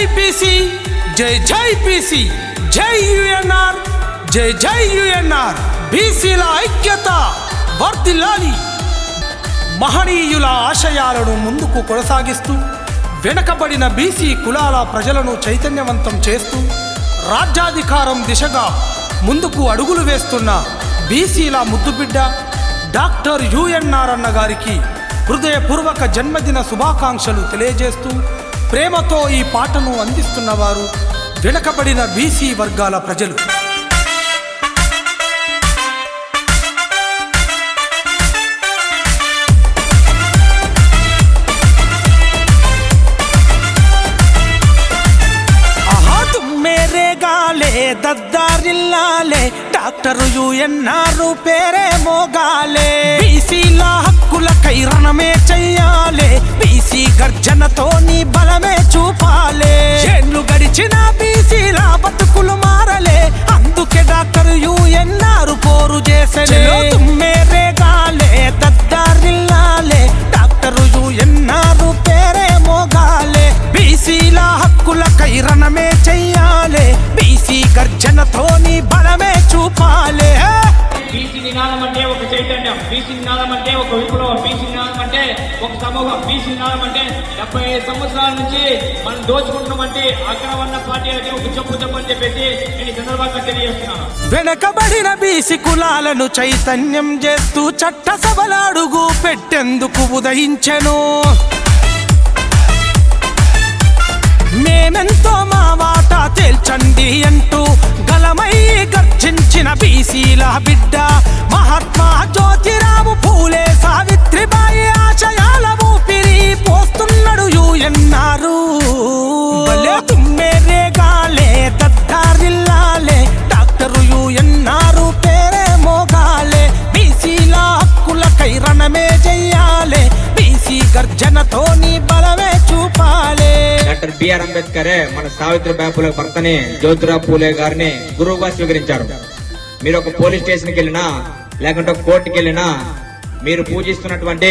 జై బీసీ జై జై బీసీ జై యుఎన్ఆర్ జై జై యుఎన్ఆర్ బీసీల ఐక్యత వర్ధిల్లాలి. మహనీయుల ఆశయాలను ముందుకు కొనసాగిస్తూ వెనకబడిన బీసీ కులాల ప్రజలను చైతన్యవంతం చేస్తూ రాజ్యాధికారం దిశగా ముందుకు అడుగులు వేస్తున్న బీసీల ముద్దుబిడ్డ డాక్టర్ యుఎన్ఆర్ అన్న గారికి హృదయపూర్వక జన్మదిన శుభాకాంక్షలు తెలియజేస్తూ ప్రేమతో ఈ పాటను అందిస్తున్నవారు వెనకబడిన బీసీ వర్గాల ప్రజలు. దద్దారిల్లాలే డాక్టర్ యుఎన్ఆర్ పేరే మోగాలే. బీసీల హక్కులకై రణమే చెయ్యాలే ఏళ్ళు గడిచిన బీసీల బతుకులు మారలే. అందుకే డాక్టర్ యుఎన్ఆర్ పోరు చేసలే. నినాదం అంటే ఒక చైతన్యం బీసీ నినాదం అంటే ఒక విప్లవం బీసీ నినాదం అంటే ఒక సమూహం బీసీ నినాదం అంటే డెబ్బై ఐదు సంవత్సరాల నుంచి మనం దోచుకుంటున్నామంటే అక్కడ ఉన్న పార్టీలకి ఒక చెప్పు చెప్పు అని చెప్పేసి నేను సందర్భంగా తెలియజేస్తున్నాను. వెనకబడిన బీసీ కులాలను చైతన్యం చేస్తూ చట్ట సభలాడుగు పెట్టేందుకు ఉదయించెను. మేమెంతో మా వాటా తేల్చండి అంటూ గర్జించిన బీసీల బిడ్డ. మహాత్మా జ్యోతిరావు పూలే సావిత్రిబాయి ఆశయాల ఊపిరి పోస్తున్నాడు యుఎన్నారు భలే తుమ్మెరే గాలే దద్దారిల్లాలే డాక్టర్ యుఎన్నారు పేరే మోగాలే. బీసీల హక్కులకై రణమే చెయ్యాలే బీసీ గర్జనతో నీ బలమే చూపాలే. డాక్టర్ బిఆర్ అంబేద్కరే మన సావిత్రిబాయి పూలే భర్తని జ్యోతిరావు పూలే గారిని గురువుగా స్వీకరించారు. మీరు ఒక పోలీస్ స్టేషన్కి వెళ్ళినా లేకుంటే ఒక కోర్టుకి వెళ్ళినా మీరు పూజిస్తున్నటువంటి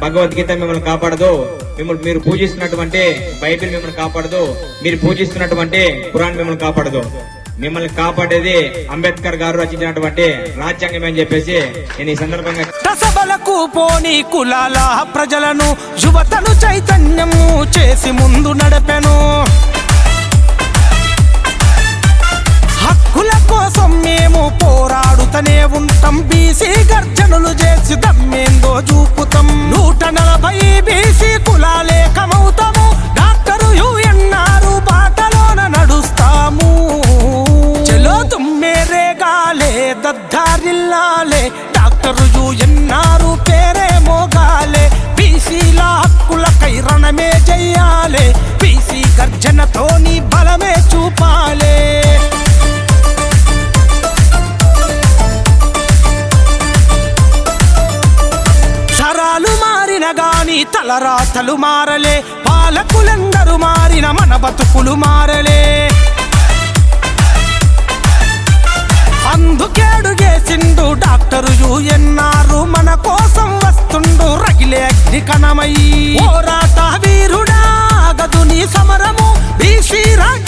భగవద్గీత మిమ్మల్ని కాపాడదు మిమ్మల్ని మీరు పూజిస్తున్నటువంటి బైబిల్ మిమ్మల్ని కాపాడదు మీరు పూజిస్తున్నటువంటి పురాణ్ మిమ్మల్ని కాపాడదు. మిమ్మల్ని కాపాడేది అంబేద్కర్ గారు రచించినటువంటి రాజ్యాంగం అని చెప్పేసి నేను ఈ సందర్భంగా దశబలకు పోని కులాల ప్రజలను యువతను చైతన్యము చేసి ముందు నడపెను. కోసం మేము పోరాడుతూనే ఉంటాం. బీసీ గర్జనులు చేసి దమ్మేందో చూపుతాం. నూట నలభై బీసీ కులాలే కమవుతాము. డాక్టరు యుఎన్ఆర్ బాటలోన నడుస్తాము. చలో తుమ్మేరే గాలే దద్దారిల్లాలే. డాక్టర్ యుఎన్ఆర్ పేరే మోగాలే. బీసీల హక్కులకై రణమే చెయ్యాలే బీసీ గర్జనతోని మారిన తలరాతలు మారలే పాలకులందరూ మారిన మన బతుకులు మారలే. అందుకేడుగేసిండు డాక్టరు యుఎన్ఆర్ మన కోసం వస్తుండు రగిలే అగ్ని కణమయ్యి పోరాట వీరుడా గదు నీ సమరము బీసీ రాజ్యాధికార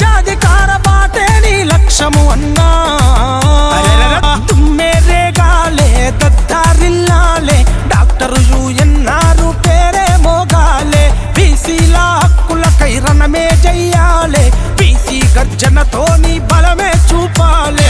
గర్జనతో నీ బలమే చూపాలే.